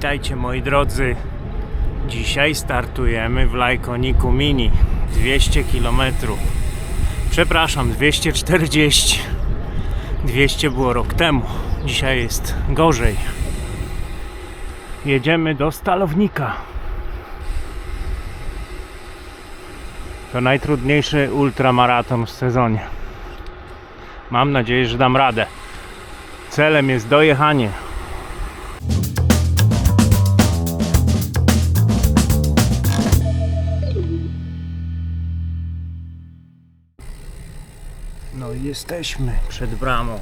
Witajcie moi drodzy. Dzisiaj startujemy w Lajkoniku Mini 200 km. Przepraszam, 240. 200 było rok temu. Dzisiaj jest gorzej. Jedziemy do Stalownika. To najtrudniejszy ultramaraton w sezonie. Mam nadzieję, że dam radę. Celem jest dojechanie. Jesteśmy przed bramą.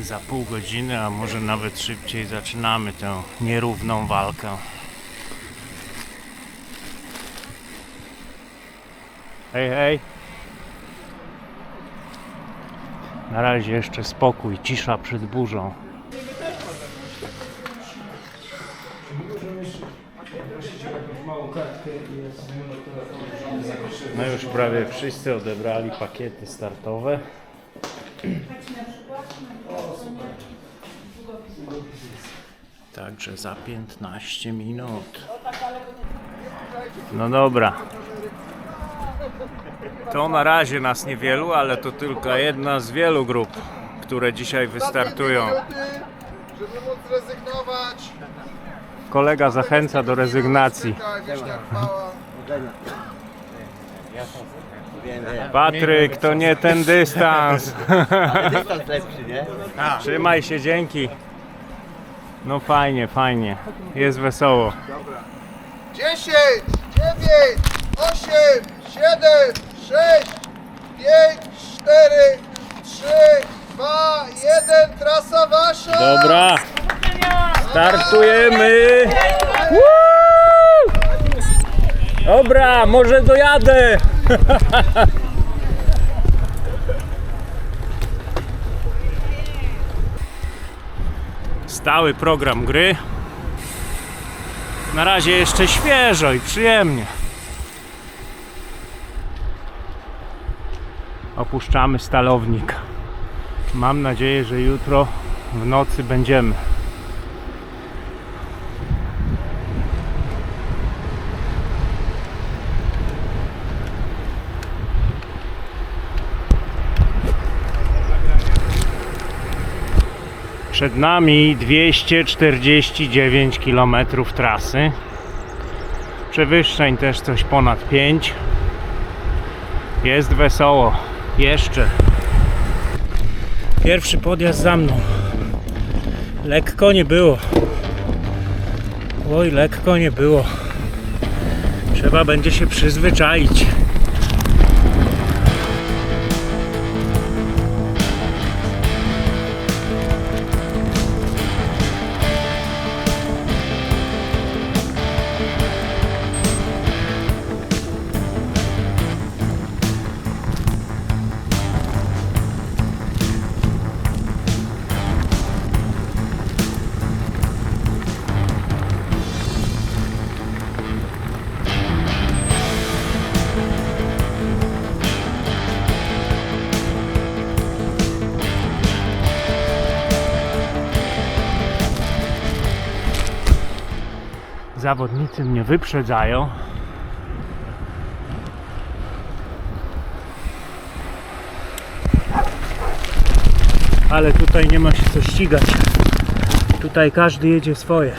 Za pół godziny, a może nawet szybciej zaczynamy tę nierówną walkę. Hej, hej. Na razie jeszcze spokój, cisza przed burzą. No już prawie wszyscy odebrali pakiety startowe. Także za 15 minut. No dobra. To na razie nas niewielu, ale to tylko jedna z wielu grup, które dzisiaj wystartują. Żeby móc zrezygnować. Kolega zachęca do rezygnacji. Patryk, to nie ten dystans. Dystans lepszy, nie? Trzymaj się, dzięki. No fajnie, fajnie. Jest wesoło. 10, 9, 8, 7, 6, 5, 4, 3, 2, 1. Trasa wasza. Dobra. Startujemy. Woo! Dobra, może dojadę. Stały program gry. Na razie jeszcze świeżo i przyjemnie. Opuszczamy stalownik. Mam nadzieję, że jutro w nocy będziemy. Przed nami 249 km trasy. Przewyższeń też coś ponad 5. Jest wesoło. Jeszcze. Pierwszy podjazd za mną. Lekko nie było. Oj, lekko nie było. Trzeba będzie się przyzwyczaić. Zawodnicy mnie wyprzedzają. Ale tutaj nie ma się co ścigać. Tutaj każdy jedzie swoje.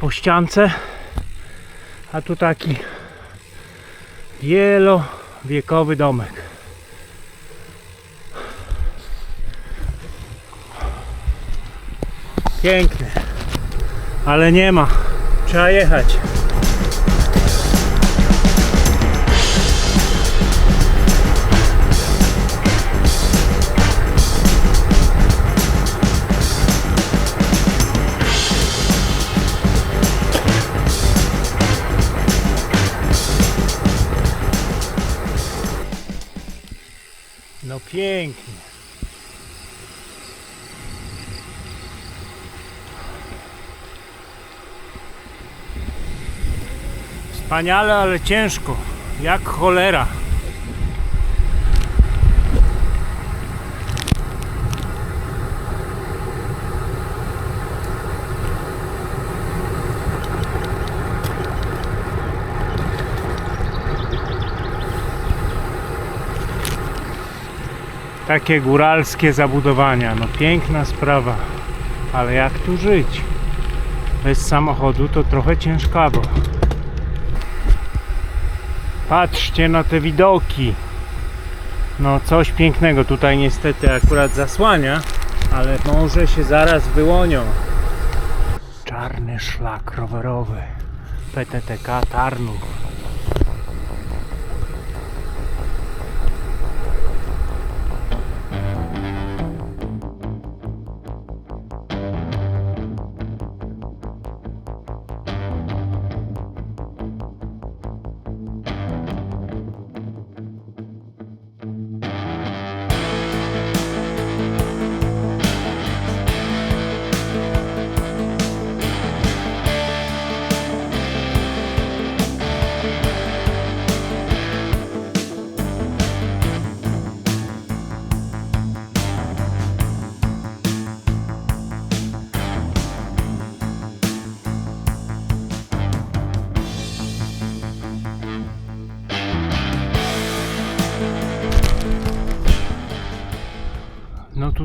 Po ściance. A tu taki wielowiekowy domek. Piękny, ale nie ma. Trzeba jechać. Pięknie. Wspaniale, ale ciężko. Jak cholera. Takie góralskie zabudowania. No piękna sprawa. Ale jak tu żyć? Bez samochodu to trochę ciężkawo. Patrzcie na te widoki. No coś pięknego tutaj niestety akurat zasłania, ale może się zaraz wyłonią. Czarny szlak rowerowy. PTTK Tarnów.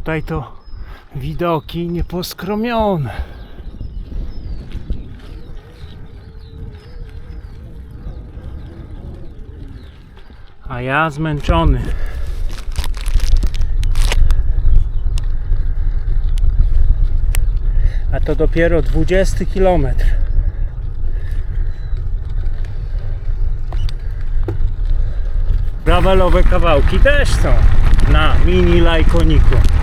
Tutaj to widoki nieposkromione. A ja zmęczony. A to dopiero 20 kilometr. Gravelowe kawałki też są na mini lajkoniku.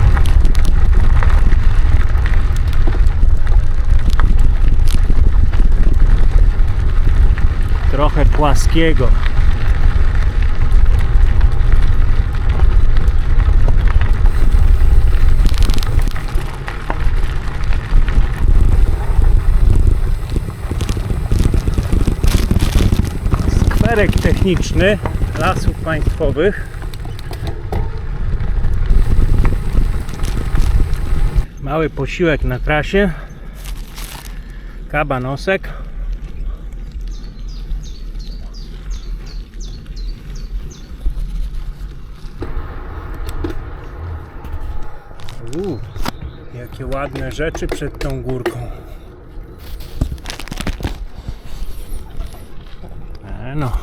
Trochę płaskiego. Skwerek techniczny lasów państwowych. Mały posiłek na trasie. Kabanosek. Ładne rzeczy przed tą górką. E no.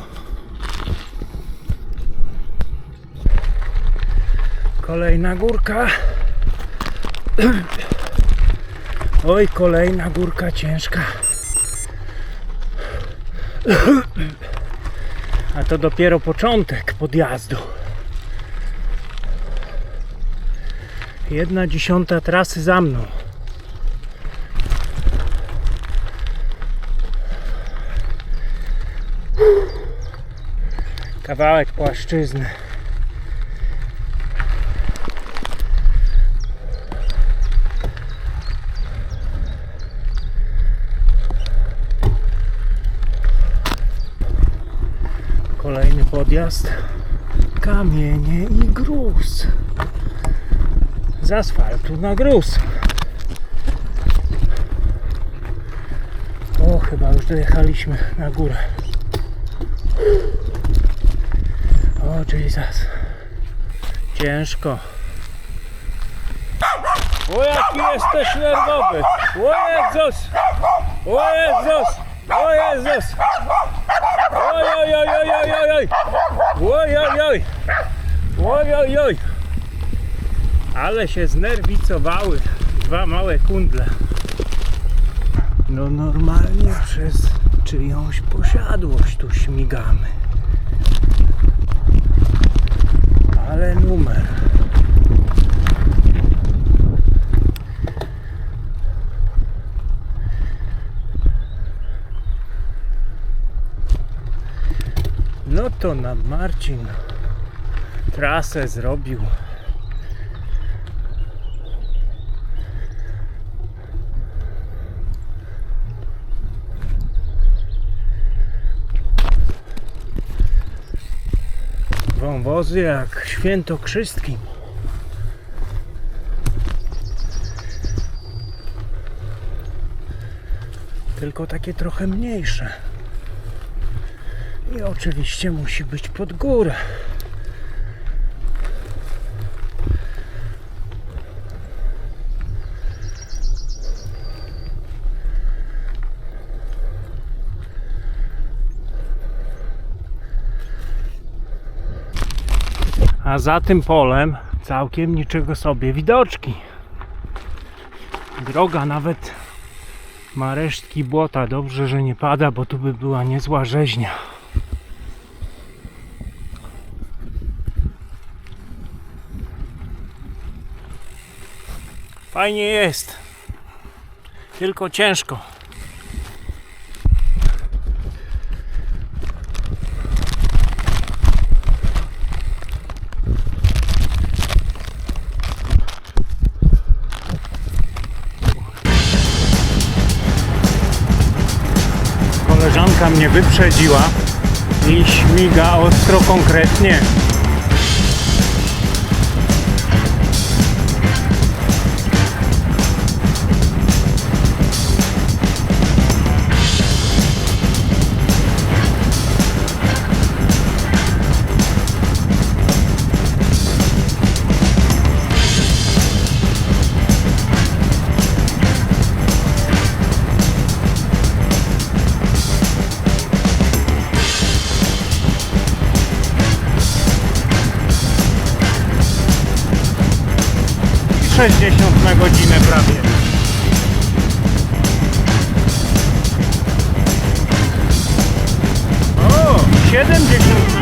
Kolejna górka. Oj, kolejna górka ciężka. A to dopiero początek podjazdu. Jedna dziesiąta trasy za mną. Kawałek płaszczyzny. Kolejny podjazd. Kamienie i gruz. Z asfaltu na gruz. O, chyba już dojechaliśmy na górę. O, Jesus. Ciężko. O jaki jesteś nerwowy! O Jezus! O Jezus! O Jezus! Oj, oj, oj, oj, oj, oj, oj! Oj, oj, oj! Oj, oj, oj! Ale się znerwicowały dwa małe kundle. No normalnie przez czyjąś posiadłość tu śmigamy. Ale numer. No to nam Marcin trasę zrobił. Wąwozy jak świętokrzystkim. Tylko takie trochę mniejsze. I oczywiście musi być pod górę. A za tym polem całkiem niczego sobie widoczki. Droga nawet ma resztki błota. Dobrze, że nie pada, bo tu by była niezła rzeźnia. Fajnie jest. Tylko ciężko. Wyprzedziła i śmiga ostro konkretnie. 60 na godzinę prawie. O, 70 na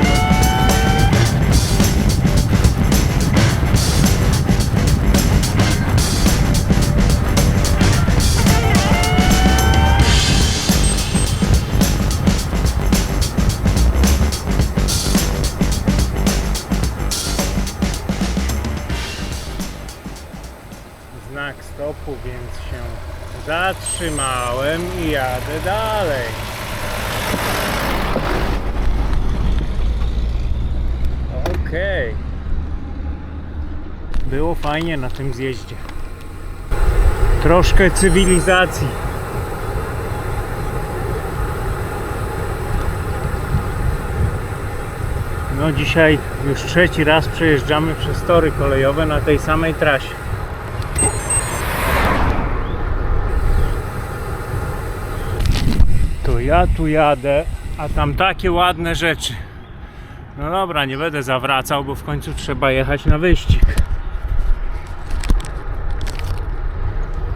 zatrzymałem i jadę dalej. Okej. Było fajnie na tym zjeździe. Troszkę cywilizacji. No dzisiaj już trzeci raz przejeżdżamy przez tory kolejowe na tej samej trasie. Ja tu jadę, a tam takie ładne rzeczy. No dobra, nie będę zawracał, bo w końcu trzeba jechać na wyścig.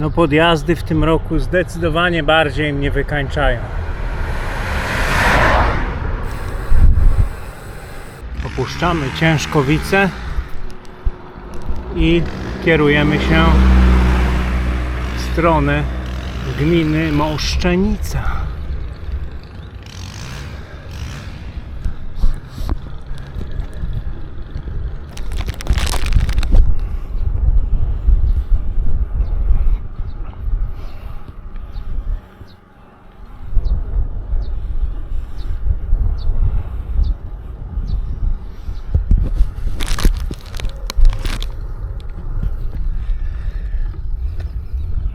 No podjazdy w tym roku zdecydowanie bardziej mnie wykańczają. Opuszczamy Ciężkowice i kierujemy się w stronę gminy Moszczenica.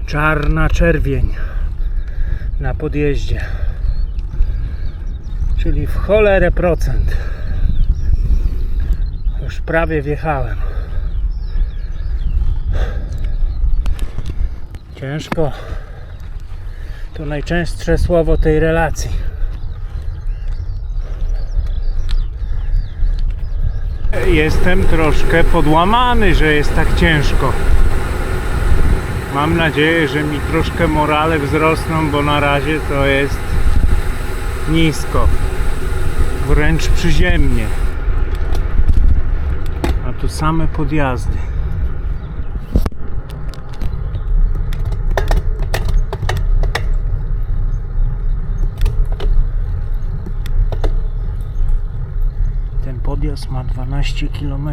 Czarna czerwień na podjeździe. Czyli w cholerę procent. Już prawie wjechałem. Ciężko. To najczęstsze słowo tej relacji. Jestem troszkę podłamany, że jest tak ciężko. Mam nadzieję, że mi troszkę morale wzrosną, bo na razie to jest nisko. Wręcz przyziemnie. A tu same podjazdy. Ten podjazd ma 12 km.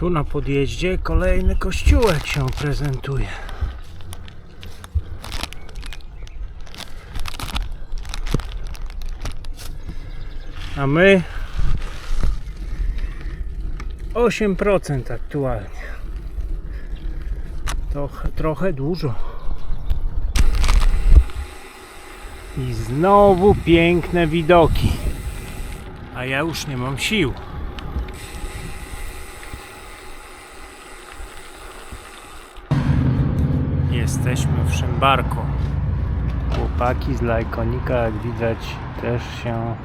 Tu na podjeździe kolejny kościółek się prezentuje. A my 8% aktualnie. To ch- trochę dużo. I znowu piękne widoki. A ja już nie mam sił. Szymbarku. Chłopaki z Lajkonika, jak widać, też się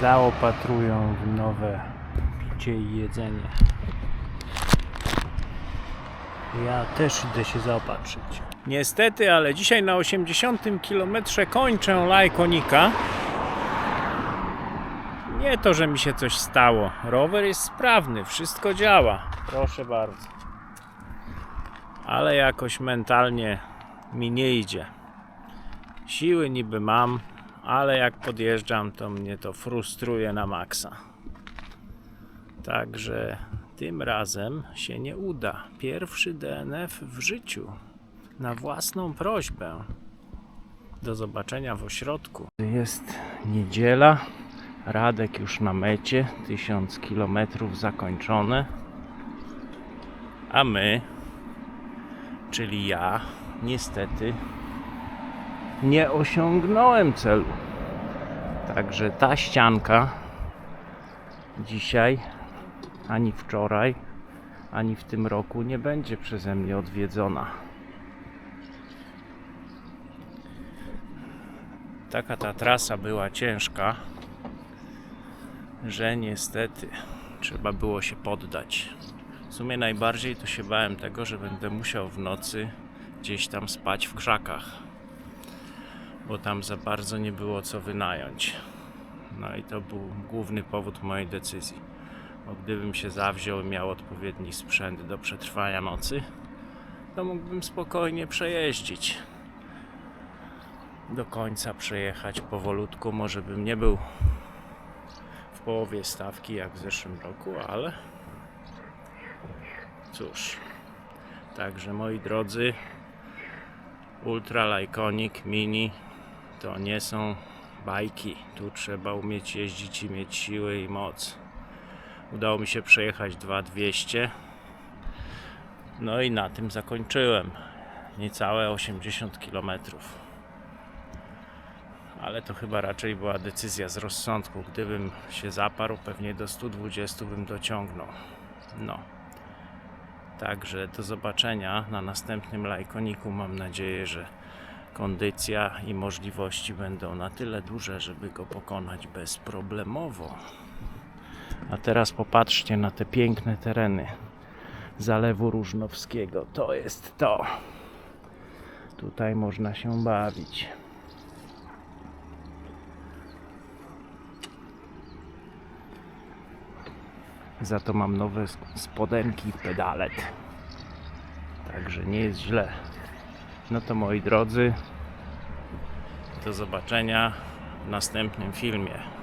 zaopatrują w nowe picie i jedzenie. Ja też idę się zaopatrzyć. Niestety, ale dzisiaj na 80 km kończę Lajkonika. Nie to, że mi się coś stało. Rower jest sprawny, wszystko działa. Proszę bardzo. Ale jakoś mentalnie mi nie idzie. Siły niby mam, ale jak podjeżdżam, to mnie to frustruje na maksa. Także tym razem się nie uda. Pierwszy DNF w życiu. Na własną prośbę. Do zobaczenia w ośrodku. Jest niedziela. Radek już na mecie. 1000 km zakończone. A my, czyli ja, niestety nie osiągnąłem celu. Także ta ścianka dzisiaj, ani wczoraj, ani w tym roku nie będzie przeze mnie odwiedzona. Taka ta trasa była ciężka, że niestety trzeba było się poddać. W sumie najbardziej to się bałem tego, że będę musiał w nocy gdzieś tam spać w krzakach bo tam za bardzo nie było co wynająć. No i to był główny powód mojej decyzji. Bo gdybym się zawziął i miał odpowiedni sprzęt do przetrwania nocy, to mógłbym spokojnie przejeździć. Do końca przejechać powolutku. Może bym nie był w połowie stawki jak w zeszłym roku, ale cóż. Także moi drodzy, Ultra Lyconic Mini to nie są bajki. Tu trzeba umieć jeździć i mieć siły i moc. Udało mi się przejechać 2200. No i na tym zakończyłem. Niecałe 80 km. Ale to chyba raczej była decyzja z rozsądku. Gdybym się zaparł, pewnie do 120 bym dociągnął. No. Także do zobaczenia na następnym lajkoniku. Mam nadzieję, że kondycja i możliwości będą na tyle duże, żeby go pokonać bezproblemowo. A teraz popatrzcie na te piękne tereny Zalewu Różnowskiego. To jest to. Tutaj można się bawić. Za to mam nowe spodenki pedalet. Także nie jest źle. No to moi drodzy, do zobaczenia w następnym filmie.